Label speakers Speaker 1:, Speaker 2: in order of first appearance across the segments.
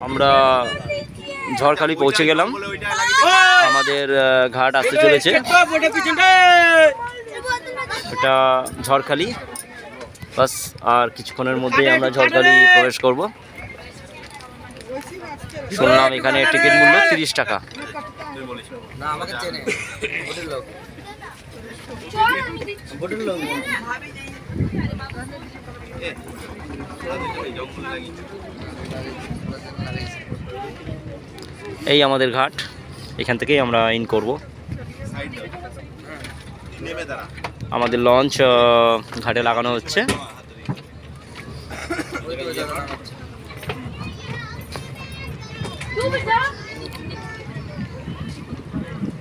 Speaker 1: আমরা ঝড়খালি পৌঁছে গেলাম। আমাদের ঘাট আসতে চলেছে। এটা ঝড়খালি। বাস, আর কিছুক্ষণের মধ্যেই আমরা ঝড়খালি প্রবেশ করব। শুনলাম এখানে টিকিট মূল্য তিরিশ টাকা।
Speaker 2: না
Speaker 1: এই আমাদের ঘাট। এখান থেকেই আমরা ইন করব। আমাদের লঞ্চ ঘাটে লাগানো হচ্ছে।
Speaker 2: ওই তো যাবে না আমার।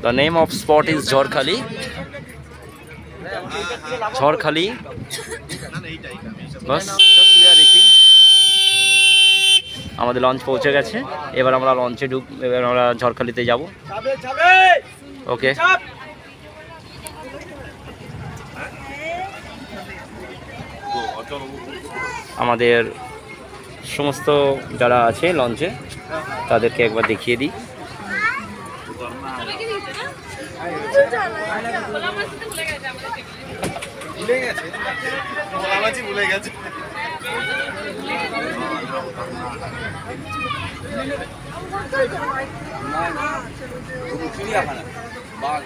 Speaker 1: The name of spot is Jharkhali Jharkhali বাস আমাদের লঞ্চ পৌঁছে গেছে। এবার আমরা লঞ্চে ঢুক, এবার আমরা ঝড়খালিতে যাব। ওকে। আমাদের সমস্ত যারা আছে লঞ্চে, তাদেরকে একবার দেখিয়ে দিই।
Speaker 3: ভুলে গেছে। ভুলে গেছে।
Speaker 2: চিড়িয়াখানা বাঘ